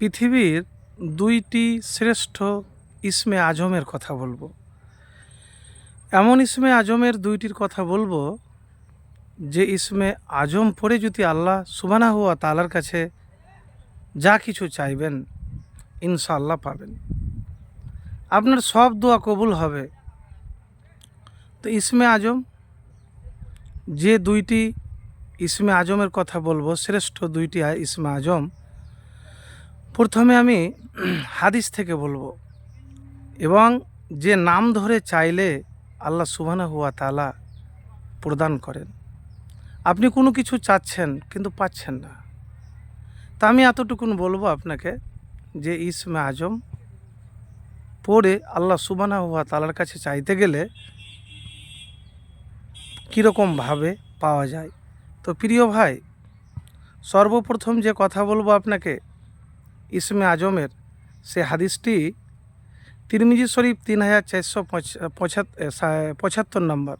পৃথিবীর দুইটি শ্রেষ্ঠ ইসমে আজমের কথা বলব। এমন ইসমে আজমের দুইটির কথা বলব যে ইসমে আজম পড়ে যদি আল্লাহ সুবানা হুয়া তালার কাছে যা কিছু চাইবেন, ইনশাআল্লাহ পাবেন। আপনার সব দোয়া কবুল হবে। তো ইসমে আজম, যে দুইটি ইসমে আজমের কথা বলব, শ্রেষ্ঠ দুইটি ইসমে আজম প্রথমে আমি হাদিস থেকে বলব এবং যে নাম ধরে চাইলে আল্লাহ সুবহানা হুয়া তালা প্রদান করেন। আপনি কোনো কিছু চাচ্ছেন কিন্তু পাচ্ছেন না। তা আমি এতটুকুন বলব আপনাকে যে ইসমে আজম পড়ে আল্লাহ সুবানা হুয়া তালার কাছে চাইতে গেলে কীরকমভাবে পাওয়া যায়? তো প্রিয় ভাই, সর্বপ্রথম যে কথা বলব আপনাকে ইসমে আজমের। সে হাদিসটি তিরমিজি শরীফ তিন হাজার চারশো পঁচাত্তর নম্বর।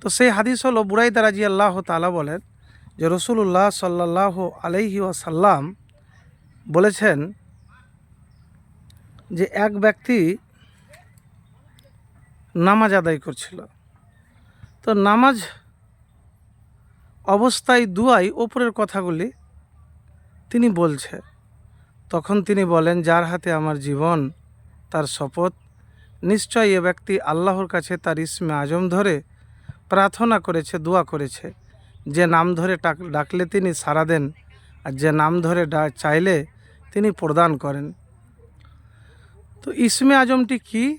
তো সেই হাদিস হলো বুড়াই দারাজি আল্লাহ তালা বলেন যে রসুল্লাহ সাল্লাহ আলাইহি ওয়াসাল্লাম বলেছেন যে এক ব্যক্তি নামাজ আদায় করছিল। তো নামাজ অবস্থায় দুয়াই ওপরের কথাগুলি তিনি বলছে। তখন তিনি বলেন, যার হাতে আমার জীবন, তার শপথ, নিশ্চয় এ ব্যক্তি আল্লাহর কাছে তার ইসমে আজম ধরে প্রার্থনা করেছে, দোয়া করেছে। যে নাম ধরে ডাক- ডাকলে তিনি সাড়া দেন আর যে নাম ধরে চাইলে তিনি প্রদান করেন। তো ইসমে আজমটি কি?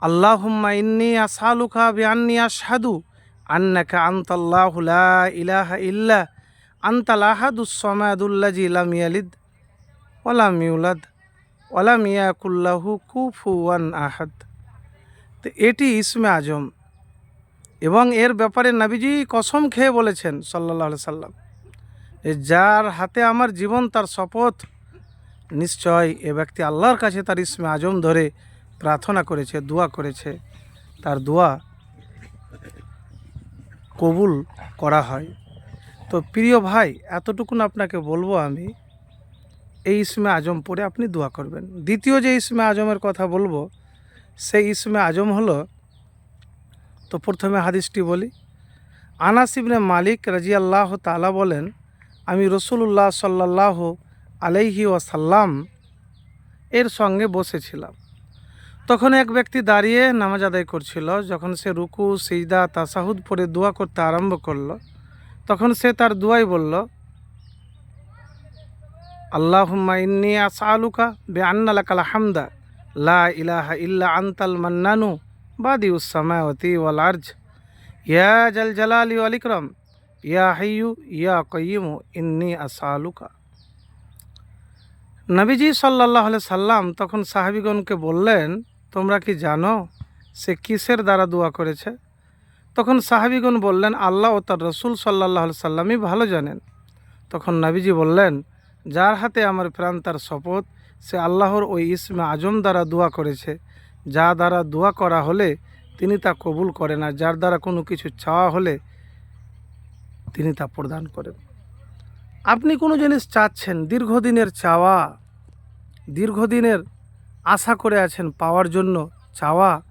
আল্লাহুম্মা ইন্নি আসালুকা বিআন্নি আশহাদু আন্নাকা আনতাল্লাহু ইলাহা ইল্লা আনতাল আহাদুস সামাদুল্লাজি লাম ওয়া লাম ইউলাদ ওয়া লাম ইয়াকুল্লাহু কুফুয়ান আহাদ। তো এটি ইসমে আজম। এবং এর ব্যাপারে নাবিজি কসম খেয়ে বলেছেন সাল্লাহ সাল্লাম যার হাতে আমার জীবন তার শপথ, নিশ্চয় এ ব্যক্তি আল্লাহর কাছে তার ইসমে আজম ধরে প্রার্থনা করেছে, দোয়া করেছে। তার দোয়া কবুল করা হয়। তো প্রিয় ভাই, এতটুকুন আপনাকে বলব আমি। এই ইসমে আজম পড়ে আপনি দোয়া করবেন। দ্বিতীয় যে ইসমে আজমের কথা বলব, সেই ইসমে আজম হলো, তো প্রথমে হাদিসটি বলি। আনাস ইবনে মালিক রাজিয়াল্লাহ তালা বলেন, আমি রসুল্লাহ সাল্লাহ আলাইহি ওয়াসাল্লাম এর সঙ্গে বসেছিলাম। তখন এক ব্যক্তি দাঁড়িয়ে নামাজ আদায় করছিল, যখন সে রুকু, সিজদা, তাসাহুদ পরে দোয়া করতে আরম্ভ করল, তখন সে তার দোয়াই বলল আল্লাহুম্মা ইন্নি আসআলুকা বে আন্নালাকাল হামদা লা ইলাহা ইল্লা আনতাল মান্নানু বাদি উসামাওয়াতি ওয়াল আরজ। ইয়া জাল জালালি ওয়াল ইকরাম। ইয়া হাইয়ু, ইয়া কয়িমু ইন্নি আসআলুকা। নবীজি সাল্লাহ সাল্লাম তখন সাহাবিগণকে বললেন, তোমরা কি জানো সে কিসের দ্বারা দোয়া করেছে? তখন সাহাবিগণ বললেন, আল্লাহ ও তার রসুল সাল্লাহ সাল্লামই ভালো জানেন। তখন নবীজি বললেন যার হাতে আমার প্রাণ তার শপথ, সে আল্লাহর ওই ইসমে আজম দ্বারা দোয়া করেছে। যা দ্বারা দোয়া করা হলে তিনি তা কবুল করেন আর যার দ্বারা কোনো কিছু চাওয়া হলে তিনি তা প্রদান করেন। আপনি কোনো জিনিস চাচ্ছেন, দীর্ঘদিনের চাওয়া, দীর্ঘদিনের আশা করে আছেন পাওয়ার জন্য চাওয়া,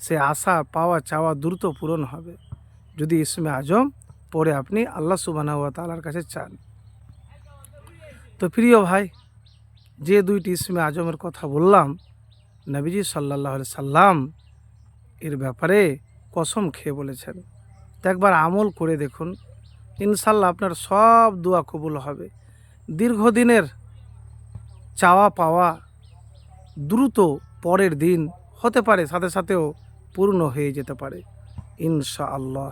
সে আশা, পাওয়া, চাওয়া দ্রুত পূরণ হবে। যদি ইসমে আজম পরে আপনি আল্লাহ সুবানা তালার কাছে চান। তো প্রিয় ভাই, যে দুইটি ইসমে আজমের কথা বললাম, নবীজি সাল্লাহ সাল্লাম এর ব্যাপারে কসম খেয়ে বলেছেন। তো একবার আমল করে দেখুন ইনশাল্লাহ আপনার সব দোয়া কবুল হবে। দীর্ঘদিনের চাওয়া পাওয়া দ্রুত পরের দিন হতে পারে, সাথে সাথেও পূর্ণ হয়ে যেতে পারে ইনশা আল্লাহ